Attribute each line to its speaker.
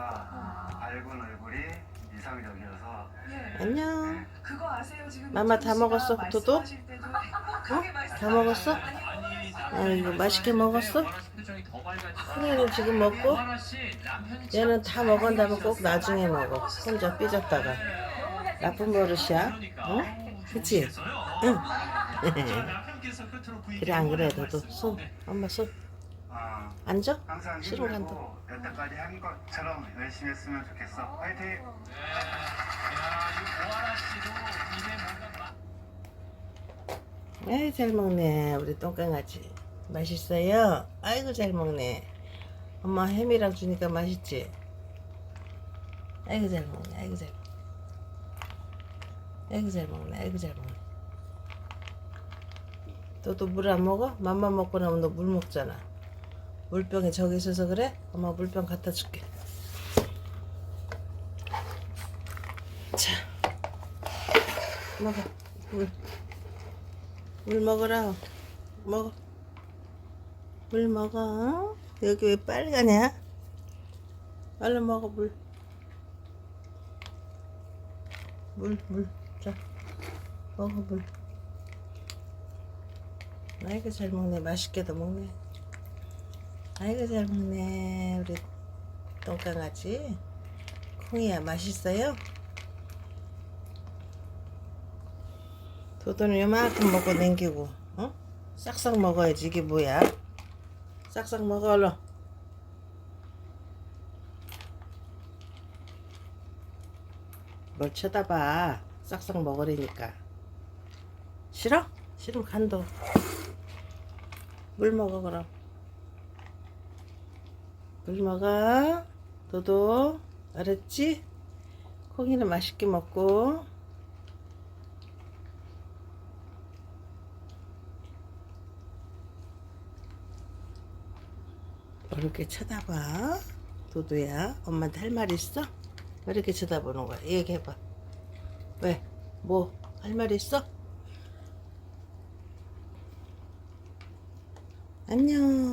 Speaker 1: 친구가 밝은 얼굴이 이상적이어서
Speaker 2: 예.
Speaker 3: 안녕.
Speaker 2: 그거 아세요 지금
Speaker 3: 마마 다 먹었어,
Speaker 2: 도도? 행복하게 말씀-
Speaker 3: 다 먹었어? 아이고 맛있게 먹었어? 큰이는 지금 먹고 얘는 다 먹은 다음에 꼭 나중에 먹어. 혼자 삐졌다가. 나쁜 버릇이야. 응? 그치? 응. 그래 안 그래 너도 손 엄마 손
Speaker 1: 어,
Speaker 3: 앉아?
Speaker 1: 항상
Speaker 3: 싫어,
Speaker 1: 힘내고 여태까지 한 것처럼 열심히 했으면 좋겠어. 파이팅!
Speaker 3: 아이 잘 먹네 우리 똥강아지 맛있어요? 아이고 잘 먹네 엄마 햄이랑 주니까 맛있지? 아이고 잘 먹네 아이고 잘 먹네 아이고 잘 먹네 아이고 잘 먹네 너도 물 안 먹어? 맘만 먹고 나면 너 물 먹잖아 물병에 저기 있어서 그래? 엄마 물병 갖다 줄게 자 먹어 물 물 먹어라. 먹어. 물 먹어. 여기 왜 빨가냐? 얼른 먹어 물. 물 물. 자. 먹어 물. 아이고 잘 먹네. 맛있게도 먹네. 아이고 잘 먹네. 우리 똥강아지. 콩이야 맛있어요? 도도는 요만큼 먹고 남기고 어? 싹싹 먹어야지 이게 뭐야 싹싹 먹어 얼른 뭘 쳐다봐 싹싹 먹으라니까 싫어? 싫으면 간도 물 먹어 그럼 물 먹어 도도 알았지? 콩이는 맛있게 먹고 뭐 이렇게 쳐다봐 도도야 엄마한테 할 말 있어? 왜 이렇게 쳐다보는 거야 얘기해봐 왜? 뭐 할 말 있어? 안녕